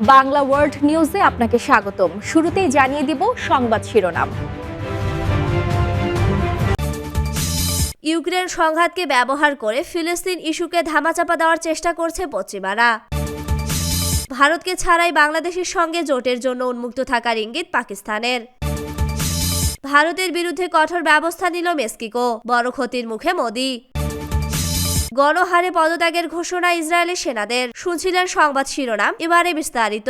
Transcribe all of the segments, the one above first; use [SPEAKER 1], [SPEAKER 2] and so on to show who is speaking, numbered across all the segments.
[SPEAKER 1] Bangla world নিউজে আপনাকে স্বাগতম। শুরুতেই জানিয়ে দিব সংবাদ শিরোনাম।
[SPEAKER 2] ইউক্রেন সংঘাতকে ব্যবহার করে ফিলিস্তিন ইস্যুকে ধামাচাপা দেওয়ার চেষ্টা করছে পশ্চিমারা। ভারতকে ছাড়াই বাংলাদেশের সঙ্গে জোটের জন্য উন্মুক্ত থাকার ইঙ্গিত পাকিস্তানের। ভারতের বিরুদ্ধে কঠোর ব্যবস্থা নিল মেক্সিকো, বড় ক্ষতির মুখে মোদি। গণহারে পদত্যাগের ঘোষণা ইসরায়েলি সেনাদের শুনছিলেন সংবাদ শিরোনাম এবারে বিস্তারিত।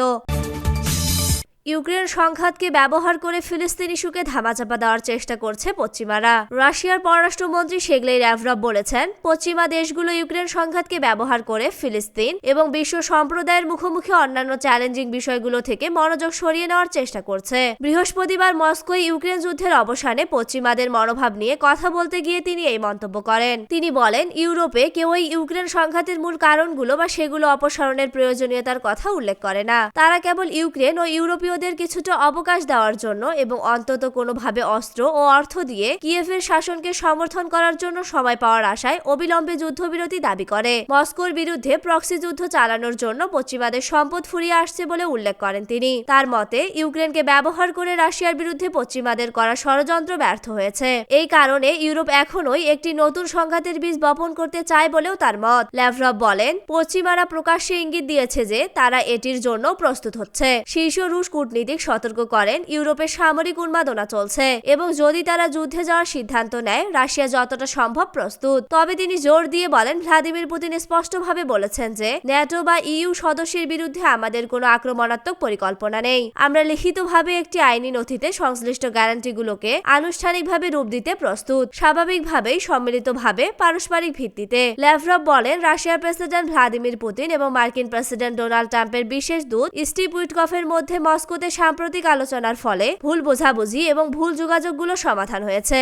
[SPEAKER 2] ইউক্রেন সংঘাতকে ব্যবহার করে ফিলিস্তিন ইস্যুকে ধামাচাপা দেওয়ার চেষ্টা করছে পশ্চিমারা। রাশিয়ার পররাষ্ট্রমন্ত্রী শেগলেই র্যাভরভ বলেছেন, পশ্চিমা দেশগুলো ইউক্রেন সংঘাতকে ব্যবহার করে ফিলিস্তিন এবং বিশ্ব সম্প্রদায়ের মুখোমুখি অন্যান্য চ্যালেঞ্জিং বিষয়গুলো থেকে মনোযোগ সরিয়ে নেওয়ার চেষ্টা করছে। বৃহস্পতিবার মস্কোয় ইউক্রেন যুদ্ধের অবসানে পশ্চিমাদের মনোভাব নিয়ে কথা বলতে গিয়ে তিনি এই মন্তব্য করেন। তিনি বলেন, ইউরোপে কেউই ইউক্রেন সংঘাতের মূল কারণগুলো বা সেগুলো অপসারণের প্রয়োজনীয়তার কথা উল্লেখ করে না। তারা কেবল ইউক্রেন ও ইউরোপীয় ইউরোপীয়দের কিছুটা অবকাশ দেওয়ার জন্য এবং অন্তত কোনোভাবে অস্ত্র ও অর্থ দিয়ে কিয়েভের শাসনকে সমর্থন করার জন্য সময় পাওয়ার আশায় অবিলম্বে যুদ্ধবিরতি দাবি করে। মস্কোর বিরুদ্ধে প্রক্সি যুদ্ধ চালানোর জন্য পশ্চিমাদের সম্পদ ফুরিয়ে আসছে বলে উল্লেখ করেন তিনি। তার মতে, ইউক্রেনকে ব্যবহার করে রাশিয়ার বিরুদ্ধে পশ্চিমাদের করা ষড়যন্ত্র ব্যর্থ হয়েছে। এই কারণে ইউরোপ এখনোই একটি নতুন সংঘাতের বীজ বপন করতে চায় বলেও তার মত। ল্যাভরভ বলেন, পশ্চিমারা প্রকাশ্যে ইঙ্গিত দিয়েছে যে তারা এটির জন্য প্রস্তুত হচ্ছে। শীর্ষ রুশ কূটনীতিক সতর্ক করেন ইউরোপে সামরিক উন্মাদনা চলছে এবং যদি তারা যুদ্ধে যাওয়ার সিদ্ধান্ত নেয়, রাশিয়া যতটা সম্ভব প্রস্তুত। তবে তিনি জোর দিয়ে বলেন, ভ্লাদিমির পুতিন স্পষ্টভাবে বলেছেন যে, ন্যাটো বা ইইউ সদস্যের বিরুদ্ধে আমাদের কোনো আক্রমণাত্মক পরিকল্পনা নেই। আমরা লিখিতভাবে একটি আইনি নথিতে সংশ্লিষ্ট গ্যারান্টিগুলোকে আনুষ্ঠানিকভাবে রূপ দিতে প্রস্তুত। স্বাভাবিকভাবেই সম্মিলিতভাবে পারস্পরিক ভিত্তিতে। ল্যাভরভ বলেন, রাশিয়ার প্রেসিডেন্ট ভ্লাদিমির পুতিন এবং মার্কিন প্রেসিডেন্ট ডোনাল্ড ট্রাম্পের বিশেষ দূত স্টিভ উইটকফের মধ্যে মস্কোতে সাম্প্রতিক আলোচনার ফলে ভুল বোঝাবুঝি এবং ভুল যোগাযোগগুলো সমাধান হয়েছে।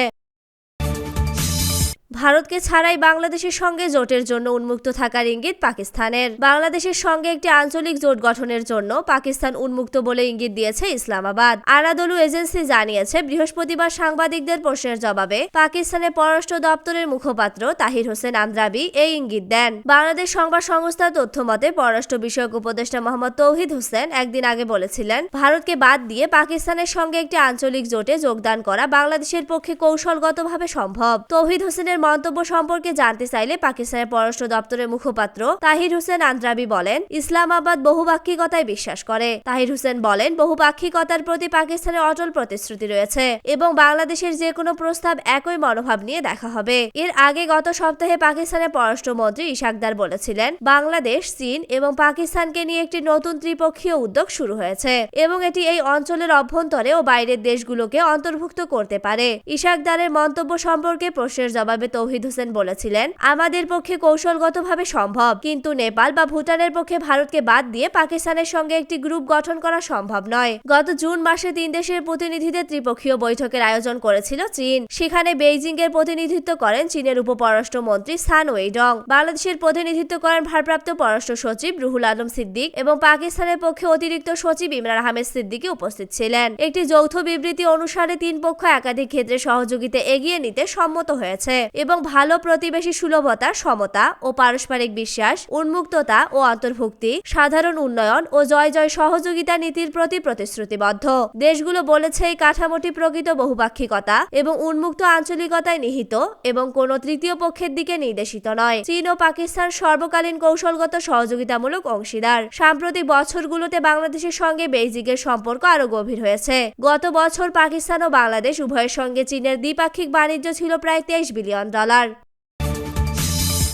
[SPEAKER 2] ভারতকে ছাড়াই বাংলাদেশের সঙ্গে জোটের জন্য উন্মুক্ত থাকার ইঙ্গিত পাকিস্তানের। বাংলাদেশের সঙ্গে একটি আঞ্চলিক জোট গঠনের জন্য পাকিস্তান উন্মুক্ত বলে ইঙ্গিত দিয়েছে ইসলামাবাদ। আনাদলু এজেন্সি জানিয়েছে, বৃহস্পতিবার সাংবাদিকদের প্রশ্নের জবাবে পাকিস্তানের পররাষ্ট্র দপ্তরের মুখপাত্র তাহির হোসেন আন্দ্রাবি এই ইঙ্গিত দেন। বাংলাদেশ সংবাদ সংস্থার তথ্য মতে, পররাষ্ট্র বিষয়ক উপদেষ্টা মোহাম্মদ তৌহিদ হোসেন একদিন আগে বলেছিলেন, ভারতকে বাদ দিয়ে পাকিস্তানের সঙ্গে একটি আঞ্চলিক জোটে যোগদান করা বাংলাদেশের পক্ষে কৌশলগতভাবে সম্ভব। তৌহিদ হোসেনের মন্তব্য সম্পর্কে জানতে চাইলে পাকিস্তানের পররাষ্ট্র দপ্তরের মুখপাত্র তাহির হোসেন আন্দ্রাবি বলেন, ইসলামাবাদ বহুপাক্ষিকতায় বিশ্বাস করে। তাহির হোসেন বলেন বহুপাক্ষিকতার প্রতি পাকিস্তানের অটল প্রতিশ্রুতি রয়েছে এবং বাংলাদেশের যে কোনো প্রস্তাব একই মনোভাব নিয়ে দেখা হবে। এর আগে গত সপ্তাহে পাকিস্তানের পররাষ্ট্রমন্ত্রী ইশাকদার বলেছিলেন, বাংলাদেশ, চীন এবং পাকিস্তানকে নিয়ে একটি নতুন ত্রিপক্ষীয় উদ্যোগ শুরু হয়েছে এবং এটি এই অঞ্চলের অভ্যন্তরে ও বাইরের দেশগুলোকে অন্তর্ভুক্ত করতে পারে। ইশাকদারের মন্তব্য সম্পর্কে প্রশ্নের জবাবে তৌহিদ হোসেন বলেছিলেন, আমাদের পক্ষে কৌশলগতভাবে সম্ভব, কিন্তু নেপাল বা ভুটানের পক্ষে ভারতকে বাদ দিয়ে পাকিস্তানের সঙ্গে একটি গ্রুপ গঠন করা সম্ভব নয়। গত জুন মাসে তিন দেশের প্রতিনিধিদের ত্রিপক্ষীয় বৈঠকের আয়োজন করেছিল চীন। সেখানে বেইজিং এর প্রতিনিধিত্ব করেন চীনের উপপররাষ্ট্রমন্ত্রী সান ওয়েডং বাংলাদেশের প্রতিনিধিত্ব করেন ভারপ্রাপ্ত পররাষ্ট্র সচিব রুহুল আলম সিদ্দিক এবং পাকিস্তানের পক্ষে অতিরিক্ত সচিব ইমরান আহমেদ সিদ্দিকি উপস্থিত ছিলেন। একটি যৌথ বিবৃতি অনুসারে তিন পক্ষ একাধিক ক্ষেত্রে সহযোগিতা এগিয়ে নিতে সম্মত হয়েছে। এবং ভালো প্রতিবেশী সুলভতা, সমতা ও পারস্পরিক বিশ্বাস, উন্মুক্ততা ও অন্তর্ভুক্তি, সাধারণ উন্নয়ন ও জয় জয় সহযোগিতা নীতির প্রতি প্রতিশ্রুতিবদ্ধ। দেশগুলো বলেছে এই কাঠামোটি প্রকৃত বহুপাক্ষিকতা এবং উন্মুক্ত আঞ্চলিকতায় নিহিত এবং কোনো তৃতীয় পক্ষের দিকে নির্দেশিত নয়। চীন ও পাকিস্তান সর্বকালীন কৌশলগত সহযোগিতামূলক অংশীদার। সাম্প্রতিক বছরগুলোতে বাংলাদেশের সঙ্গে বেইজিংয়ের সম্পর্ক আরও গভীর হয়েছে। গত বছর পাকিস্তান ও বাংলাদেশ উভয়ের সঙ্গে চীনের দ্বিপাক্ষিক বাণিজ্য ছিল প্রায় তেইশ বিলিয়ন ডলার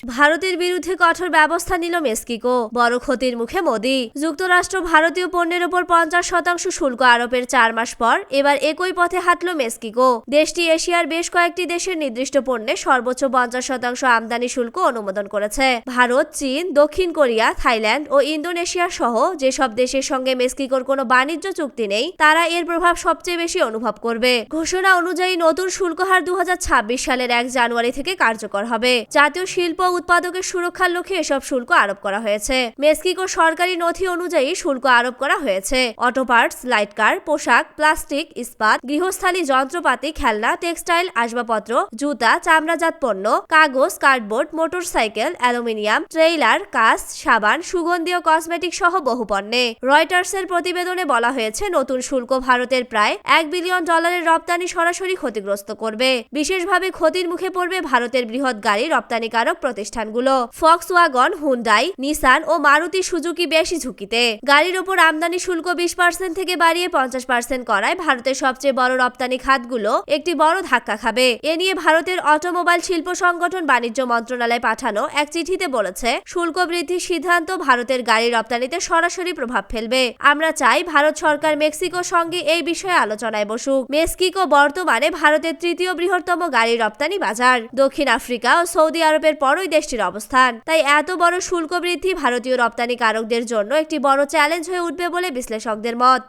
[SPEAKER 2] ভারতের বিরুদ্ধে কঠোর ব্যবস্থা নিল মেক্সিকো। বড় ক্ষতির মুখে মোদি। যুক্তরাষ্ট্র ভারতীয় পণ্যের উপর পঞ্চাশ শতাংশ শুল্ক আরোপের চার মাস পর এবার একই পথে হাঁটল মেক্সিকো। দেশটি এশিয়ার বেশ কয়েকটি দেশের নির্দিষ্ট পণ্যে সর্বোচ্চ পঞ্চাশ শতাংশ আমদানি শুল্ক অনুমোদন করেছে। ভারত, চীন, দক্ষিণ কোরিয়া, থাইল্যান্ড ও ইন্দোনেশিয়া সহ যেসব দেশের সঙ্গে মেক্সিকোর কোনো বাণিজ্য চুক্তি নেই, তারা এর প্রভাব সবচেয়ে বেশি অনুভব করবে। ঘোষণা অনুযায়ী নতুন শুল্ক হার দু হাজার ছাব্বিশ সালের এক জানুয়ারি থেকে কার্যকর হবে। জাতীয় শিল্প উৎপাদকের সুরক্ষার লক্ষ্যে এসব শুল্ক আরোপ করা হয়েছে। মেক্সিকো সরকারি নথি অনুযায়ী শুল্ক আরোপ করা হয়েছে। অটো পার্টস, লাইট কার, পোশাক, প্লাস্টিক, ইস্পাত, গৃহস্থালী যন্ত্রপাতি, খেলনা, টেক্সটাইল, আসবাবপত্র, জুতা, চামড়াজাত পণ্য, কাগজ, কার্ডবোর্ড, মোটরসাইকেল, অ্যালুমিনিয়াম, ট্রেইলার, কাঁচ, সাবান সুগন্ধীয় কসমেটিক সহ বহু পণ্যে। রয়টার্সের প্রতিবেদনে বলা হয়েছে, নতুন শুল্ক ভারতের প্রায় এক বিলিয়ন ডলারের রপ্তানি সরাসরি ক্ষতিগ্রস্ত করবে। বিশেষভাবে ক্ষতির মুখে পড়বে ভারতের বৃহৎ গাড়ি রপ্তানিকারক প্রতিষ্ঠানগুলো ফক্স ওয়াগন হুন্ডাই, নিসান ও মারুতি সুজুকি বেশি ঝুঁকিতে। গাড়ির ওপর আমদানি শুল্ক বিশ পার্সেন্ট থেকে বাড়িয়ে পঞ্চাশ পার্সেন্ট করায় ভারতের সবচেয়ে বড় রপ্তানি খাতগুলো একটি বড় ধাক্কা খাবে। এ নিয়ে ভারতের অটোমোবাইল শিল্প সংগঠন বাণিজ্য মন্ত্রণালয় পাঠানো এক চিঠিতে বলেছে, শুল্ক বৃদ্ধির সিদ্ধান্ত ভারতের গাড়ি রপ্তানিতে সরাসরি প্রভাব ফেলবে। আমরা চাই ভারত সরকার মেক্সিকোর সঙ্গে এই বিষয়ে আলোচনায় বসুক। মেক্সিকো বর্তমানে ভারতের তৃতীয় বৃহত্তম গাড়ি রপ্তানি বাজার। দক্ষিণ আফ্রিকা ও সৌদি আরবের পরই দেশটির অবস্থান। তাই এত বড় শুল্ক বৃদ্ধি ভারতীয় রপ্তানিকারকদের জন্য একটি বড় চ্যালেঞ্জ হয়ে উঠবে বলে বিশ্লেষকদের মত।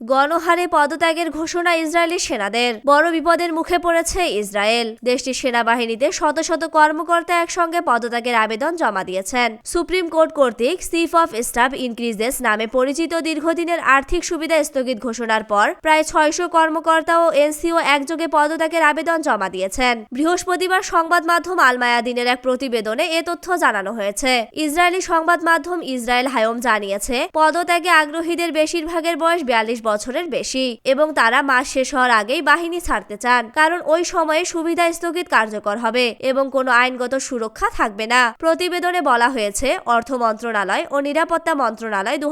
[SPEAKER 2] গণহারে পদত্যাগের ঘোষণা ইসরায়েলি সেনাদের। বড় বিপদের মুখে পড়েছে ইসরায়েল। দেশটির সেনাবাহিনীতে শত শত কর্মকর্তা একসঙ্গে পদত্যাগের আবেদন জমা দিয়েছেন। সুপ্রিম কোর্ট কর্তৃক চিফ অফ স্টাফ ইনক্রিজেস নামে পরিচিত দীর্ঘদিনের আর্থিক সুবিধা স্থগিত ঘোষণার পর প্রায় ছয়শো কর্মকর্তা ও এনসিও একযোগে পদত্যাগের আবেদন জমা দিয়েছেন। বৃহস্পতিবার সংবাদ মাধ্যম আলমায়াদিনের এক প্রতিবেদনে এ তথ্য জানানো হয়েছে। ইসরায়েলি সংবাদ মাধ্যম ইসরায়েল হায়ম জানিয়েছে, পদত্যাগে আগ্রহীদের বেশিরভাগের বয়স বিয়াল্লিশ বছরের বেশি এবং তারা মাস শেষ হওয়ার আগেই বাহিনী ছাড়তে চান, কারণ ওই সময়ে সুবিধা স্থগিত কার্যকর হবে এবং কোনো আইনগত সুরক্ষা থাকবে না। প্রতিবেদনে বলা হয়েছে, অর্থ মন্ত্রণালয় ও নিরাপত্তা মন্ত্রণালয় দু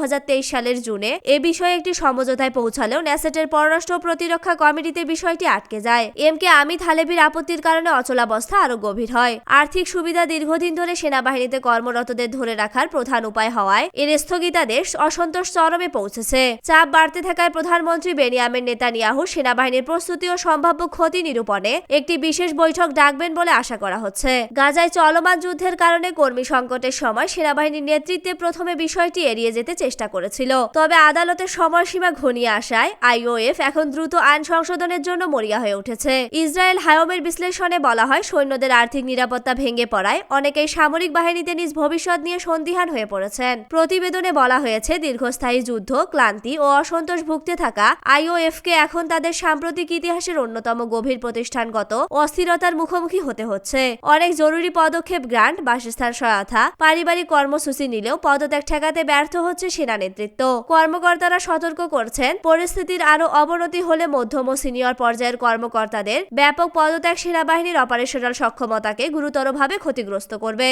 [SPEAKER 2] সালের জুনে এ বিষয়ে একটি সমঝোতায় পৌঁছালেও ন্যাসেটের পররাষ্ট্র প্রতিরক্ষা কমিটিতে বিষয়টি আটকে যায়। এম কে আমিত হালেবির আপত্তির কারণে অচলাবস্থা আরও গভীর হয়। আর্থিক সুবিধা দীর্ঘদিন ধরে সেনাবাহিনীতে কর্মরতদের ধরে রাখার প্রধান উপায় হওয়ায় এর স্থগিতাদেশ অসন্তোষ চরমে পৌঁছেছে। চাপ বাড়তে থাকায় প্রধানমন্ত্রী বেনিয়ামের নেতানিয়াহু সেনাবাহিনীর প্রস্তুতি ও সম্ভাব্য ক্ষতি নিরূপণে একটি বিশেষ বৈঠক ডাকবেন বলে আশা করা হচ্ছে। গাজায় চলমান যুদ্ধের কারণে কর্মী সংকটের সময় সেনাবাহিনীর নেতৃত্বে প্রথমে বিষয়টি এড়িয়ে যেতে চেষ্টা করেছিল। তবে আদালতের সময়সীমা ঘনিয়ে আসায় আইওএফ এখন দ্রুত আইন সংশোধনের জন্য মরিয়া হয়ে উঠেছে। ইসরায়েল হায়মের বিশ্লেষণে বলা হয়, সৈন্যদের আর্থিক নিরাপত্তা ভেঙে পড়ায় অনেকেই সামরিক বাহিনীতে নিজ ভবিষ্যৎ নিয়ে সন্দিহান হয়ে পড়েছেন। প্রতিবেদনে বলা হয়েছে, দীর্ঘস্থায়ী যুদ্ধ, ক্লান্তি ও অসন্তোষ ভুগতে থাকা আইওএফকে এখন তাদের সাম্প্রতিক ইতিহাসের অন্যতম গভীর প্রতিষ্ঠানগত অস্থিরতার মুখোমুখি হতে হচ্ছে। অনেক জরুরি পদক্ষেপ গ্রান্ট, বাসস্থান সহায়তা, পারিবারিক কর্মসূচি নিলেও পদত্যাগ ঠেকাতে ব্যর্থ হচ্ছে সেনা নেতৃত্ব। কর্মকর্তারা সতর্ক করছেন, পরিস্থিতির আরও অবনতি হলে মধ্যম ও সিনিয়র পর্যায়ের কর্মকর্তাদের ব্যাপক পদত্যাগ সেনাবাহিনীর অপারেশনাল সক্ষমতাকে গুরুতরভাবে ক্ষতিগ্রস্ত করবে।